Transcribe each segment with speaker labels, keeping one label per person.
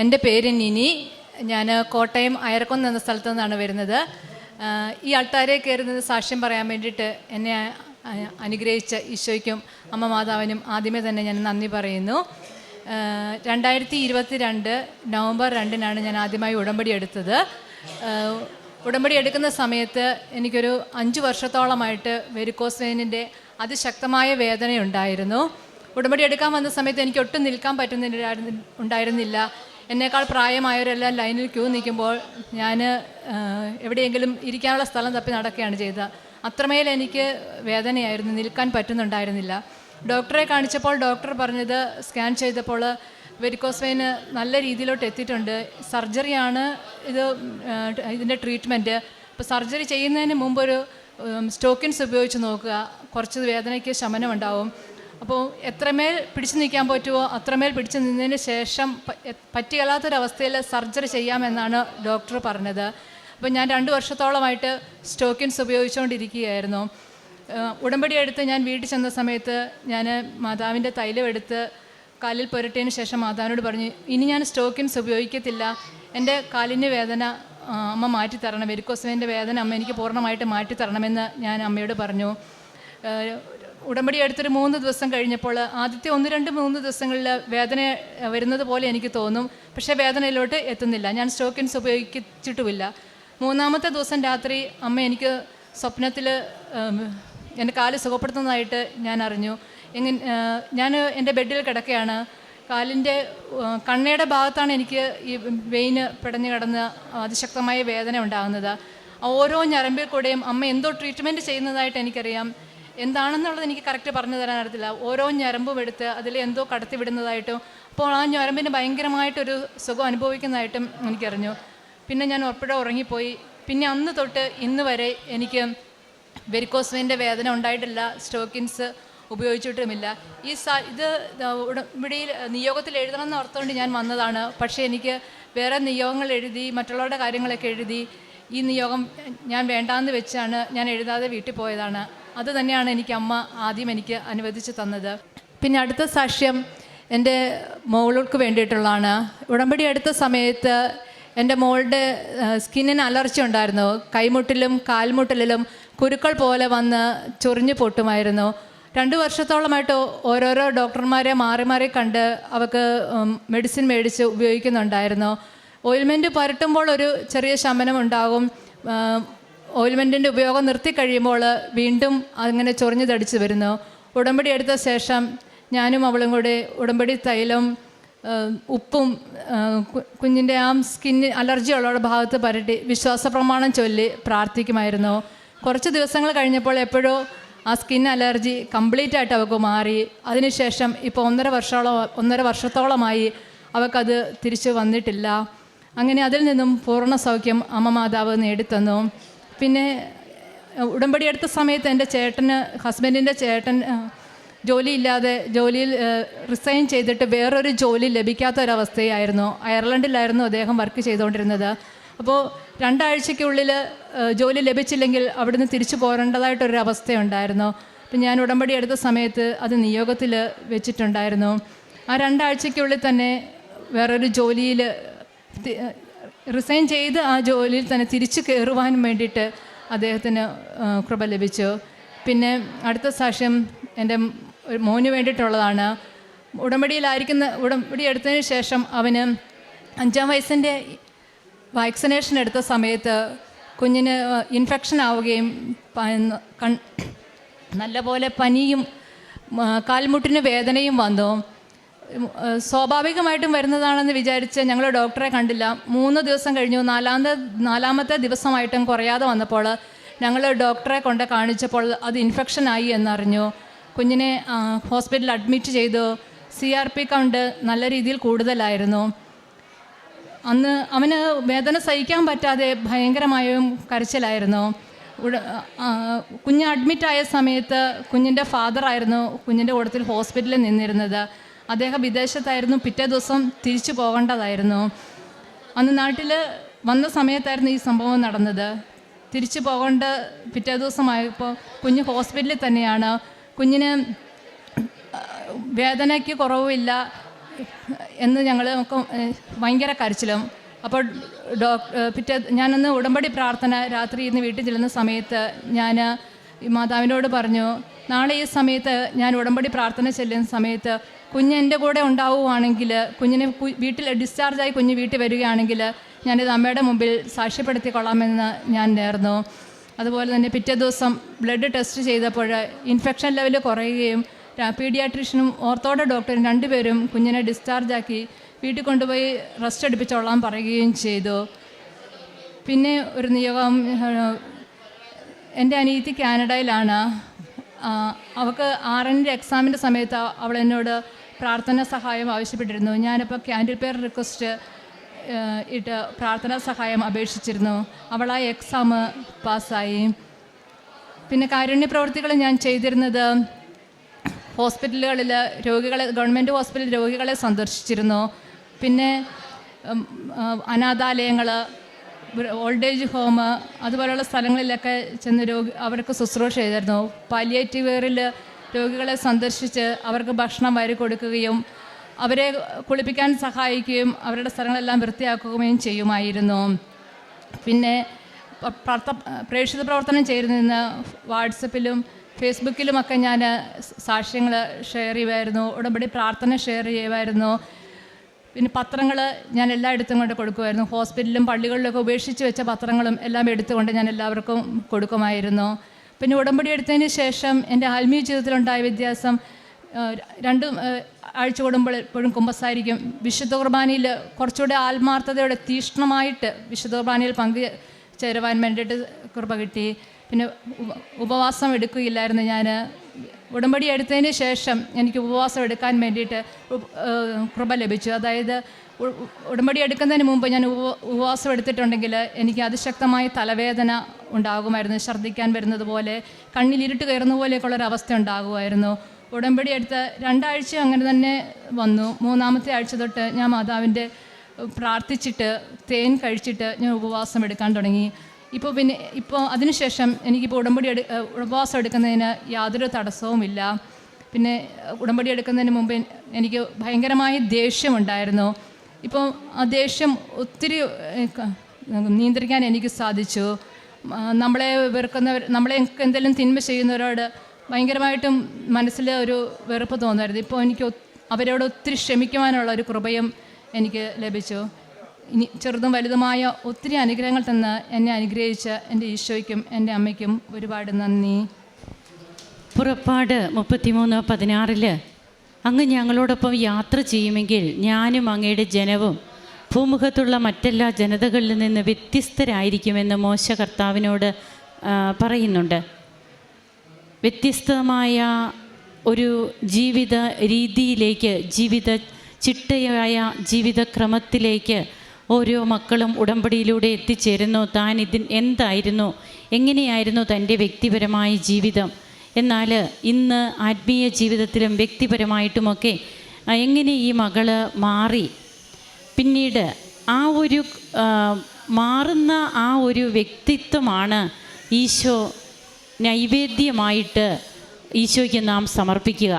Speaker 1: എന്റെ പേര് നിനി. ഞാൻ കോട്ടയം അയർക്കൊന്ന് എന്ന സ്ഥലത്തു നിന്നാണ് വരുന്നത്. ഈ അൾത്താരെ കയറുന്നത് സാക്ഷ്യം പറയാൻ വേണ്ടിയിട്ട് എന്നെ അനുഗ്രഹിച്ച ഈശോയ്ക്കും അമ്മ മാതാവിനും ആദ്യമേ തന്നെ ഞാൻ നന്ദി പറയുന്നു. രണ്ടായിരത്തി ഇരുപത്തി രണ്ട് നവംബർ രണ്ടിനാണ് ഞാൻ ആദ്യമായി ഉടമ്പടി എടുത്തത്. ഉടമ്പടി എടുക്കുന്ന സമയത്ത് എനിക്കൊരു അഞ്ച് വർഷത്തോളമായിട്ട് വെരിക്കോസ് അതിശക്തമായ വേദനയുണ്ടായിരുന്നു. ഉടമ്പടി എടുക്കാൻ വന്ന സമയത്ത് എനിക്ക് ഒട്ടും നിൽക്കാൻ പറ്റുന്നില്ല ഉണ്ടായിരുന്നില്ല. എന്നേക്കാൾ പ്രായമായവരെല്ലാം ലൈനിൽ ക്യൂ നിൽക്കുമ്പോൾ ഞാൻ എവിടെയെങ്കിലും ഇരിക്കാനുള്ള സ്ഥലം തപ്പി നടക്കുകയാണ് ചെയ്തത്. അത്രമേൽ എനിക്ക് വേദനയായിരുന്നു നിൽക്കാൻ പറ്റുന്നുണ്ടായിരുന്നില്ല. ഡോക്ടറെ കാണിച്ചപ്പോൾ ഡോക്ടർ പറഞ്ഞത് സ്കാൻ ചെയ്തപ്പോൾ വെരിക്കോസ് വെയിന് നല്ല രീതിയിലോട്ട് എത്തിയിട്ടുണ്ട്. സർജറിയാണ് ഇത് ഇതിന്റെ ട്രീറ്റ്മെന്റ്. അപ്പോൾ സർജറി ചെയ്യുന്നതിന് മുമ്പൊരു സ്റ്റോക്കിൻസ് ഉപയോഗിച്ച് നോക്കുക. കുറച്ച് വേദനയ്ക്ക് ശമനം ഉണ്ടാവും അപ്പോൾ എത്രമേൽ പിടിച്ചു നിൽക്കാൻ പറ്റുമോ അത്രമേൽ പിടിച്ചു നിന്നതിന് ശേഷം പറ്റിയല്ലാത്തൊരവസ്ഥയിൽ സർജറി ചെയ്യാമെന്നാണ് ഡോക്ടർ പറഞ്ഞത്. അപ്പോൾ ഞാൻ രണ്ട് വർഷത്തോളമായിട്ട് സ്റ്റോക്കിൻസ് ഉപയോഗിച്ചുകൊണ്ടിരിക്കുകയായിരുന്നു. ഉടമ്പടി എടുത്ത് ഞാൻ വീട്ടിൽ ചെന്ന സമയത്ത് ഞാൻ മാതാവിന്റെ തൈലം എടുത്ത് കാലിൽ പുരട്ടിയതിന് ശേഷം മാതാവിനോട് പറഞ്ഞു ഇനി ഞാൻ സ്റ്റോക്കിൻസ് ഉപയോഗിക്കത്തില്ല. എന്റെ കാലിന് വേദന അമ്മ മാറ്റി തരണം വെരിക്കോസ്വേന്റെ വേദന അമ്മ എനിക്ക് പൂർണമായിട്ട് മാറ്റി മാറ്റിത്തരണമെന്ന് ഞാൻ അമ്മയോട് പറഞ്ഞു. ഉടമ്പടി എടുത്തൊരു മൂന്ന് ദിവസം കഴിഞ്ഞപ്പോൾ ആദ്യത്തെ ഒന്ന് രണ്ട് മൂന്ന് ദിവസങ്ങളിൽ വേദന വരുന്നത് പോലെ എനിക്ക് തോന്നും. പക്ഷേ വേദനയിലോട്ട് എത്തുന്നില്ല. ഞാൻ സ്റ്റോക്കിൻസ് ഉപയോഗിച്ചിട്ടുമില്ല. മൂന്നാമത്തെ ദിവസം രാത്രി അമ്മ എനിക്ക് സ്വപ്നത്തിൽ എന്റെ കാൽ സുഖപ്പെടുത്തുന്നതായിട്ട് ഞാൻ അറിഞ്ഞു. എങ്ങനെ ഞാൻ എന്റെ ബെഡിൽ കിടക്കുകയാണ്. കാലിന്റെ കണ്ണയുടെ ഭാഗത്താണ് എനിക്ക് ഈ വെയിന് പിടഞ്ഞു കിടന്ന് അതിശക്തമായ വേദന ഉണ്ടാകുന്നത്. ഓരോ ഞരമ്പിൽ കൂടെയും അമ്മ എന്തോ ട്രീറ്റ്മെന്റ് ചെയ്യുന്നതായിട്ട് എനിക്കറിയാം. എന്താണെന്നുള്ളത് എനിക്ക് കറക്റ്റ് പറഞ്ഞു തരാൻ അറിയത്തില്ല. ഓരോ ഞരമ്പും എടുത്ത് അതിൽ എന്തോ കടത്തി വിടുന്നതായിട്ടും അപ്പോൾ ആ ഞരമ്പിന് ഭയങ്കരമായിട്ടൊരു സുഖം അനുഭവിക്കുന്നതായിട്ടും എനിക്കറിഞ്ഞു. പിന്നെ ഞാൻ ഉറപ്പിടെ ഉറങ്ങിപ്പോയി. പിന്നെ അന്ന് തൊട്ട് ഇന്ന് വരെ എനിക്ക് വെരിക്കോസ്മിന്റെ വേദന ഉണ്ടായിട്ടില്ല സ്റ്റോക്കിൻസ് ഉപയോഗിച്ചിട്ടുമില്ല. ഈ സ ഇത് ഉടമ്പടിയിൽ നിയോഗത്തിൽ എഴുതണമെന്ന് ഓർത്തുകൊണ്ട് ഞാൻ വന്നതാണ്. പക്ഷേ എനിക്ക് വേറെ നിയോഗങ്ങൾ എഴുതി മറ്റുള്ളവരുടെ കാര്യങ്ങളൊക്കെ എഴുതി ഈ നിയോഗം ഞാൻ വേണ്ടാന്ന് വെച്ചാണ് ഞാൻ എഴുതാതെ വീട്ടിൽ പോയതാണ്. അത് തന്നെയാണ് എനിക്ക് അമ്മ ആദ്യം എനിക്ക് അനുവദിച്ച് തന്നത്. പിന്നെ അടുത്ത സാക്ഷ്യം എന്റെ മോൾക്ക് വേണ്ടിയിട്ടുള്ളതാണ്. ഉടമ്പടി എടുത്ത സമയത്ത് എന്റെ മോളുടെ സ്കിന്നിന് അലർജി ഉണ്ടായിരുന്നു. കൈമുട്ടിലും കാൽമുട്ടിലും കുരുക്കൾ പോലെ വന്ന് ചൊറിഞ്ഞു പൊട്ടുമായിരുന്നു. രണ്ട് വർഷത്തോളമായിട്ട് ഓരോരോ ഡോക്ടർമാരെ മാറി മാറി കണ്ട് അവൾക്ക് മെഡിസിൻ മേടിച്ച് ഉപയോഗിക്കുന്നുണ്ടായിരുന്നു. ഓയിൽമെന്റ് പുരട്ടുമ്പോൾ ഒരു ചെറിയ ശമനം ഉണ്ടാകും. ഓയിൽമെന്റിന്റെ ഉപയോഗം നിർത്തി കഴിയുമ്പോൾ വീണ്ടും അങ്ങനെ ചൊറിഞ്ഞു തടിച്ച് വരുന്നു. ഉടമ്പടി എടുത്ത ശേഷം ഞാനും അവളും കൂടെ ഉടമ്പടി തൈലം ഉപ്പും കുഞ്ഞിന്റെ ആ സ്കിന്ന് അലർജി ഉള്ള ഭാഗത്ത് പരട്ടി വിശ്വാസ പ്രമാണം ചൊല്ലി പ്രാർത്ഥിക്കുമായിരുന്നു. കുറച്ച് ദിവസങ്ങൾ കഴിഞ്ഞപ്പോൾ എപ്പോഴോ ആ സ്കിൻ അലർജി കംപ്ലീറ്റ് ആയിട്ട് അവൾക്ക് മാറി. അതിനുശേഷം ഇപ്പോൾ ഒന്നര വർഷത്തോളം ഒന്നര വർഷത്തോളമായി അവൾക്കത് തിരിച്ചു വന്നിട്ടില്ല. അങ്ങനെ അതിൽ നിന്നും പൂർണ സൗഖ്യം അമ്മ മാതാവ് നേടിത്തന്നു. പിന്നെ ഉടമ്പടി എടുത്ത സമയത്ത് എന്റെ ചേട്ടന് ഹസ്ബൻഡിന്റെ ചേട്ടൻ ജോലി ജോലിയില്ലാതെ ജോലിയിൽ റിസൈൻ ചെയ്തിട്ട് വേറൊരു ജോലി ലഭിക്കാത്ത ഒരവസ്ഥയായിരുന്നു അയർലൻഡിലായിരുന്നു അദ്ദേഹം വർക്ക് ചെയ്തുകൊണ്ടിരുന്നത് അപ്പോൾ രണ്ടാഴ്ചയ്ക്കുള്ളിൽ ജോലി ലഭിച്ചില്ലെങ്കിൽ അവിടുന്ന് തിരിച്ചു പോരേണ്ടതായിട്ടൊരു അവസ്ഥയുണ്ടായിരുന്നു അപ്പം ഞാൻ ഉടമ്പടി എടുത്ത സമയത്ത് അത് നിയോഗത്തിൽ വെച്ചിട്ടുണ്ടായിരുന്നു. ആ രണ്ടാഴ്ചയ്ക്കുള്ളിൽ തന്നെ വേറൊരു ജോലിയിൽ റിസൈൻ ചെയ്ത് ആ ജോലിയിൽ തന്നെ തിരിച്ചു കയറുവാൻ വേണ്ടിയിട്ട് അദ്ദേഹത്തിന് കൃപ ലഭിച്ചു. പിന്നെ അടുത്ത സാക്ഷ്യം എന്റെ മോന് വേണ്ടിയിട്ടുള്ളതാണ്. ഉടമ്പടിയിലായിരിക്കുന്ന ഉടമ്പടി എടുത്തതിന് ശേഷം അവന് അഞ്ചാം വയസ്സിന്റെ വാക്സിനേഷൻ എടുത്ത സമയത്ത് കുഞ്ഞിന് ഇൻഫെക്ഷൻ ആവുകയും കൺ നല്ലപോലെ പനിയും കാൽമുട്ടിന് വേദനയും വന്നു. സ്വാഭാവികമായിട്ടും വരുന്നതാണെന്ന് വിചാരിച്ച് ഞങ്ങൾ ഡോക്ടറെ കണ്ടില്ല. മൂന്ന് ദിവസം കഴിഞ്ഞു. നാലാമത്തെ നാലാമത്തെ ദിവസമായിട്ടും കുറയാതെ വന്നപ്പോൾ ഞങ്ങൾ ഡോക്ടറെ കൊണ്ട് കാണിച്ചപ്പോൾ അത് ഇൻഫെക്ഷൻ ഇൻഫെക്ഷനായി എന്നറിഞ്ഞു. കുഞ്ഞിനെ ഹോസ്പിറ്റലിൽ അഡ്മിറ്റ് ചെയ്തു. സി ആർ പി കൗണ്ട് നല്ല രീതിയിൽ കൂടുതലായിരുന്നു. അന്ന് അവന് വേദന സഹിക്കാൻ പറ്റാതെ ഭയങ്കരമായും കരച്ചിലായിരുന്നു. കുഞ്ഞ് അഡ്മിറ്റായ സമയത്ത് കുഞ്ഞിന്റെ ഫാദറായിരുന്നു കുഞ്ഞിന്റെ കൂട്ടത്തിൽ ഹോസ്പിറ്റലിൽ നിന്നിരുന്നത്. അദ്ദേഹം വിദേശത്തായിരുന്നു. പിറ്റേ ദിവസം തിരിച്ചു പോകേണ്ടതായിരുന്നു. അന്ന് നാട്ടിൽ വന്ന സമയത്തായിരുന്നു ഈ സംഭവം നടന്നത്. തിരിച്ചു പോകേണ്ട പിറ്റേ ദിവസമായപ്പോൾ കുഞ്ഞ് ഹോസ്പിറ്റലിൽ തന്നെയാണ്. കുഞ്ഞിന് വേദനയ്ക്ക് കുറവില്ല എന്ന് ഞങ്ങൾ ഭയങ്കര കരച്ചിലും. അപ്പോൾ ഡോക്ടർ പിറ്റേ ഞാനന്ന് ഉടമ്പടി പ്രാർത്ഥന രാത്രി ഇന്ന് വീട്ടിൽ ചെല്ലുന്ന സമയത്ത് ഞാൻ മാതാവിനോട് പറഞ്ഞു നാളെ ഈ സമയത്ത് ഞാൻ ഉടമ്പടി പ്രാർത്ഥന ചെല്ലുന്ന സമയത്ത് കുഞ്ഞ് എന്റെ കൂടെ ഉണ്ടാവുകയാണെങ്കിൽ കുഞ്ഞിനെ വീട്ടിൽ ഡിസ്ചാർജായി കുഞ്ഞ് വീട്ടിൽ വരികയാണെങ്കിൽ ഞാനിത് അമ്മയുടെ മുമ്പിൽ സാക്ഷ്യപ്പെടുത്തിക്കൊള്ളാമെന്ന് ഞാൻ നേർന്നു. അതുപോലെ തന്നെ പിറ്റേ ദിവസം ബ്ലഡ് ടെസ്റ്റ് ചെയ്തപ്പോൾ ഇൻഫെക്ഷൻ ലെവൽ കുറയുകയും പീഡിയാട്രീഷ്യനും ഓർത്തോടെ ഡോക്ടറും രണ്ടുപേരും കുഞ്ഞിനെ ഡിസ്ചാർജാക്കി വീട്ടിൽ കൊണ്ടുപോയി റെസ്റ്റ് എടുപ്പിച്ചോളാം പറയുകയും ചെയ്തു. പിന്നെ ഒരു നിയോഗം എന്റെ അനിയത്തി കാനഡയിലാണ്. അവൾക്ക് ആറിന്റെ എക്സാമിന്റെ സമയത്ത് അവൾ എന്നോട് പ്രാർത്ഥന സഹായം ആവശ്യപ്പെട്ടിരുന്നു. ഞാനിപ്പോൾ ക്യാൻഡിൽ പേർ റിക്വസ്റ്റ് ഇട്ട് പ്രാർത്ഥനാ സഹായം അപേക്ഷിച്ചിരുന്നു. ആ എക്സാം പാസ്സായി. പിന്നെ കാരുണ്യ പ്രവർത്തികൾ ഞാൻ ചെയ്തിരുന്നത് ഹോസ്പിറ്റലുകളിൽ രോഗികളെ ഗവൺമെന്റ് ഹോസ്പിറ്റലിൽ രോഗികളെ സന്ദർശിച്ചിരുന്നു. പിന്നെ അനാഥാലയങ്ങൾ ഓൾഡ് ഏജ് ഹോം അതുപോലെയുള്ള സ്ഥലങ്ങളിലൊക്കെ ചെന്ന് രോഗി അവർക്ക് ശുശ്രൂഷ ചെയ്തിരുന്നു. പാലിയേറ്റീവ് കെയറിൽ രോഗികളെ സന്ദർശിച്ച് അവർക്ക് ഭക്ഷണം വാരി കൊടുക്കുകയും അവരെ കുളിപ്പിക്കാൻ സഹായിക്കുകയും അവരുടെ സ്ഥലങ്ങളെല്ലാം വൃത്തിയാക്കുകയും ചെയ്യുമായിരുന്നു. പിന്നെ പ്രാർത്ഥ പ്രേക്ഷിത പ്രവർത്തനം ചെയ്തിരുന്ന വാട്സപ്പിലും ഫേസ്ബുക്കിലുമൊക്കെ ഞാൻ സാക്ഷ്യങ്ങൾ ഷെയർ ചെയ്യുമായിരുന്നു ഉടമ്പടി പ്രാർത്ഥന ഷെയർ ചെയ്യുമായിരുന്നു. പിന്നെ പത്രങ്ങൾ ഞാൻ എല്ലായിടത്തും കൊണ്ട് കൊടുക്കുമായിരുന്നു. ഹോസ്പിറ്റലിലും പള്ളികളിലൊക്കെ ഉപേക്ഷിച്ച് വെച്ച പത്രങ്ങളും എല്ലാം എടുത്തുകൊണ്ട് ഞാൻ എല്ലാവർക്കും കൊടുക്കുമായിരുന്നു. പിന്നെ ഉടമ്പടി എടുത്തതിന് ശേഷം എന്റെ ആത്മീയ ജീവിതത്തിലുണ്ടായ വ്യത്യാസം രണ്ടും ആഴ്ച കൂടുമ്പോൾ എപ്പോഴും കുമ്പസാരിക്കും വിശുദ്ധ കുർബാനയിൽ കുറച്ചുകൂടെ ആത്മാർത്ഥതയോടെ തീഷ്ണമായിട്ട് വിശുദ്ധ കുർബാനയിൽ പങ്ക് ചേരുവാൻ വേണ്ടിയിട്ട് കൃപ കിട്ടി. പിന്നെ ഉപവാസം എടുക്കുകയില്ലായിരുന്നു ഞാൻ. ഉടമ്പടി എടുത്തതിന് ശേഷം എനിക്ക് ഉപവാസം എടുക്കാൻ വേണ്ടിയിട്ട് കൃപ ലഭിച്ചു. അതായത് ഉടമ്പടി എടുക്കുന്നതിന് മുമ്പ് ഞാൻ ഉപവാസം എടുത്തിട്ടുണ്ടെങ്കിൽ എനിക്ക് അതിശക്തമായ തലവേദന ഉണ്ടാകുമായിരുന്നു. ഛർദ്ദിക്കാൻ വരുന്നത് പോലെ കണ്ണിൽ ഇരുട്ട് കയറുന്ന പോലെയൊക്കെയുള്ളൊരു അവസ്ഥ ഉണ്ടാകുമായിരുന്നു. ഉടമ്പടി എടുത്ത് രണ്ടാഴ്ച അങ്ങനെ തന്നെ വന്നു. മൂന്നാമത്തെ ആഴ്ച തൊട്ട് ഞാൻ മാതാവിന്റെ പ്രാർത്ഥിച്ചിട്ട് തേൻ കഴിച്ചിട്ട് ഞാൻ ഉപവാസം എടുക്കാൻ തുടങ്ങി. ഇപ്പോൾ പിന്നെ ഇപ്പോൾ അതിനുശേഷം എനിക്കിപ്പോൾ ഉടമ്പടി എടു ഉപവാസം എടുക്കുന്നതിന് യാതൊരു തടസ്സവുമില്ല. പിന്നെ ഉടമ്പടി എടുക്കുന്നതിന് മുമ്പ് എനിക്ക് ഭയങ്കരമായ ദേഷ്യമുണ്ടായിരുന്നു. ഇപ്പോൾ ആ ദേഷ്യം ഒത്തിരി നിയന്ത്രിക്കാൻ എനിക്ക് സാധിച്ചു. നമ്മളെ വെറുക്കുന്നവർ നമ്മളെ എന്തെങ്കിലും തിന്മ ചെയ്യുന്നവരോട് ഭയങ്കരമായിട്ടും മനസ്സിൽ ഒരു വെറുപ്പ് തോന്നുമായിരുന്നു ഇപ്പോൾ എനിക്ക് അവരോട് ഒത്തിരി ക്ഷമിക്കുവാനുള്ള ഒരു കൃപയും എനിക്ക് ലഭിച്ചു. ഇനി ചെറുതും വലുതുമായ ഒത്തിരി അനുഗ്രഹങ്ങൾ തന്ന് എന്നെ അനുഗ്രഹിച്ച എന്റെ ഈശോയ്ക്കും എന്റെ അമ്മയ്ക്കും ഒരുപാട് നന്ദി.
Speaker 2: പുറപ്പാട് മുപ്പത്തിമൂന്ന് പതിനാറിൽ അങ്ങ് ഞങ്ങളോടൊപ്പം യാത്ര ചെയ്യുമെങ്കിൽ ഞാനും അങ്ങയുടെ ജനവും ഭൂമുഖത്തുള്ള മറ്റെല്ലാ ജനതകളിൽ നിന്ന് വ്യത്യസ്തരായിരിക്കുമെന്ന് മോശ കർത്താവിനോട് പറയുന്നുണ്ട്. വ്യത്യസ്തമായ ഒരു ജീവിത രീതിയിലേക്ക് ജീവിത ചിട്ടയായ ജീവിതക്രമത്തിലേക്ക് ഓരോ മക്കളും ഉടമ്പടിയിലൂടെ എത്തിച്ചേരുന്നു. താൻ ഇതിൻ എന്തായിരുന്നു? എങ്ങനെയായിരുന്നു തന്റെ വ്യക്തിപരമായ ജീവിതം? എന്നാൽ ഇന്ന് ആത്മീയ ജീവിതത്തിലും വ്യക്തിപരമായിട്ടുമൊക്കെ എങ്ങനെ ഈ മകൾ മാറി? പിന്നീട് ആ ഒരു മാറുന്ന ആ ഒരു വ്യക്തിത്വമാണ് ഈശോ നൈവേദ്യമായിട്ട് ഈശോയ്ക്ക് നാം സമർപ്പിക്കുക.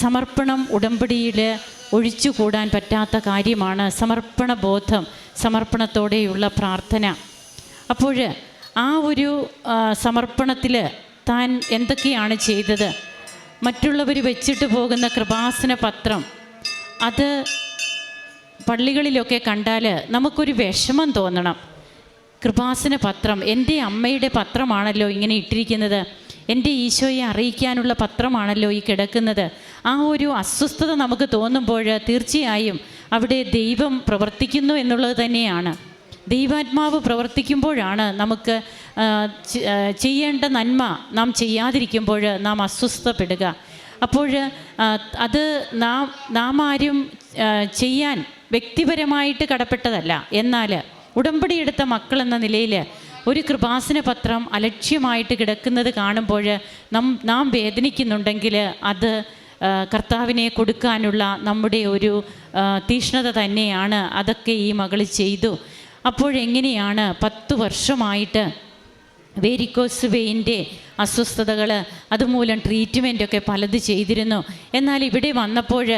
Speaker 2: സമർപ്പണം ഉടമ്പടിയിൽ ഒഴിച്ചുകൂടാൻ പറ്റാത്ത കാര്യമാണ് സമർപ്പണ ബോധം സമർപ്പണത്തോടെയുള്ള പ്രാർത്ഥന. അപ്പോൾ ആ ഒരു സമർപ്പണത്തിൽ താൻ എന്തൊക്കെയാണ് ചെയ്തത്? മറ്റുള്ളവർ വെച്ചിട്ട് പോകുന്ന കൃപാസന പത്രം അത് പള്ളികളിലൊക്കെ കണ്ടാൽ നമുക്കൊരു വിഷമം തോന്നണം. കൃപാസന പത്രം എന്റെ അമ്മയുടെ പത്രമാണല്ലോ ഇങ്ങനെ ഇട്ടിരിക്കുന്നത്. എന്റെ ഈശോയെ അറിയിക്കാനുള്ള പത്രമാണല്ലോ ഈ കിടക്കുന്നത്. ആ ഒരു അസ്വസ്ഥത നമുക്ക് തോന്നുമ്പോൾ തീർച്ചയായും അവിടെ ദൈവം പ്രവർത്തിക്കുന്നു എന്നുള്ളത് തന്നെയാണ്. ദൈവാത്മാവ് പ്രവർത്തിക്കുമ്പോഴാണ് നമുക്ക് ചെയ്യേണ്ട നന്മ നാം ചെയ്യാതിരിക്കുമ്പോൾ നാം അസ്വസ്ഥപ്പെടുക. അപ്പോൾ അത് നാം നാം ആരും ചെയ്യാൻ വ്യക്തിപരമായിട്ട് കടപ്പെട്ടതല്ല. എന്നാൽ ഉടമ്പടിയെടുത്ത മക്കൾ എന്ന നിലയിൽ ഒരു കൃപാസന പത്രം അലക്ഷ്യമായിട്ട് കിടക്കുന്നത് കാണുമ്പോൾ നം നാം വേദനിക്കുന്നുണ്ടെങ്കിൽ അത് കർത്താവിനെ കൊടുക്കാനുള്ള നമ്മുടെ ഒരു തീഷ്ണത തന്നെയാണ് അതൊക്കെ ഈ മകൾ ചെയ്തു. അപ്പോഴെങ്ങനെയാണ് പത്ത് വർഷമായിട്ട് വേരിക്കോസ് വെയിന്റെ അസ്വസ്ഥതകൾ അതുമൂലം ട്രീറ്റ്മെന്റൊക്കെ പലത് ചെയ്തിരുന്നു. എന്നാൽ ഇവിടെ വന്നപ്പോൾ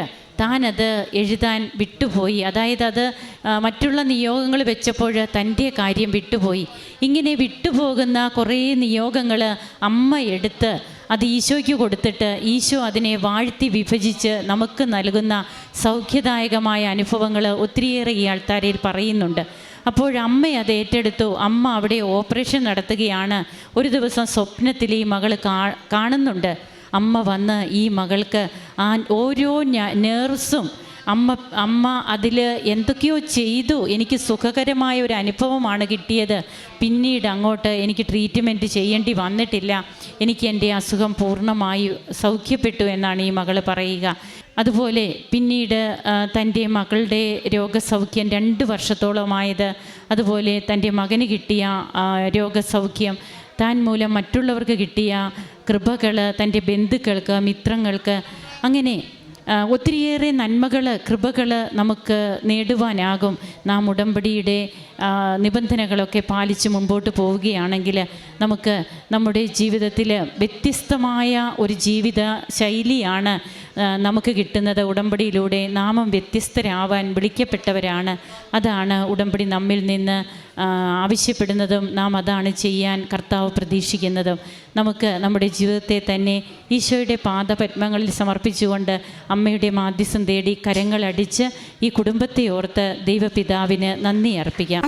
Speaker 2: താനത് എഴുതാൻ വിട്ടുപോയി. അതായത് അത് മറ്റുള്ള നിയോഗങ്ങൾ വെച്ചപ്പോൾ തന്റെ കാര്യം വിട്ടുപോയി. ഇങ്ങനെ വിട്ടുപോകുന്ന കുറേ നിയോഗങ്ങൾ അമ്മ എടുത്ത് അത് ഈശോയ്ക്ക് കൊടുത്തിട്ട് ഈശോ അതിനെ വാഴ്ത്തി വിഭജിച്ച് നമുക്ക് നൽകുന്ന സൗഖ്യദായകമായ അനുഭവങ്ങൾ ഒത്തിരിയേറെ ഈ ആൾത്താരയിൽ പറയുന്നുണ്ട്. അപ്പോൾ അമ്മ അത് ഏറ്റെടുത്തു. അമ്മ അവിടെ ഓപ്പറേഷൻ നടത്തുകയാണ്. ഒരു ദിവസം സ്വപ്നത്തിൽ ഈ മകൾ കാണുന്നുണ്ട്. അമ്മ വന്ന് ഈ മകൾക്ക് ആ ഓരോ നേഴ്സും അമ്മ അമ്മ അതിൽ എന്തൊക്കെയോ ചെയ്തു. എനിക്ക് സുഖകരമായ ഒരു അനുഭവമാണ് കിട്ടിയത്. പിന്നീട് അങ്ങോട്ട് എനിക്ക് ട്രീറ്റ്മെന്റ് ചെയ്യേണ്ടി വന്നിട്ടില്ല. എനിക്ക് എന്റെ അസുഖം പൂർണമായി സൗഖ്യപ്പെട്ടു എന്നാണ് ഈ മകൾ പറയുക. അതുപോലെ പിന്നീട് തന്റെ മകളുടെ രോഗസൗഖ്യം രണ്ട് വർഷത്തോളമായത്. അതുപോലെ തന്റെ മകന് കിട്ടിയ രോഗസൗഖ്യം താൻ മൂലം മറ്റുള്ളവർക്ക് കിട്ടിയ കൃപകൾ തന്റെ ബന്ധുക്കൾക്ക് മിത്രങ്ങൾക്ക് അങ്ങനെ ഒത്തിരിയേറെ നന്മകൾ കൃപകൾ നമുക്ക് നേടുവാനാകും. നാം ഉടമ്പടിയുടെ നിബന്ധനകളൊക്കെ പാലിച്ച് മുമ്പോട്ട് പോവുകയാണെങ്കിൽ നമുക്ക് നമ്മുടെ ജീവിതത്തിൽ വ്യത്യസ്തമായ ഒരു ജീവിത ശൈലിയാണ് നമുക്ക് കിട്ടുന്നത്. ഉടമ്പടിയിലൂടെ നാമം വ്യത്യസ്തരാവാൻ വിളിക്കപ്പെട്ടവരാണ്. അതാണ് ഉടമ്പടി നമ്മിൽ നിന്ന് ആവശ്യപ്പെടുന്നതും നാം അതാണ് ചെയ്യാൻ കർത്താവ് പ്രതീക്ഷിക്കുന്നതും. നമുക്ക് നമ്മുടെ ജീവിതത്തെ തന്നെ ഈശോയുടെ പാദപത്മങ്ങളിൽ സമർപ്പിച്ചുകൊണ്ട് അമ്മയുടെ മാധ്യസം തേടി കരങ്ങളടിച്ച് ഈ കുടുംബത്തെ ഓർത്ത് ദൈവപിതാവിന് നന്ദി അർപ്പിക്കാം.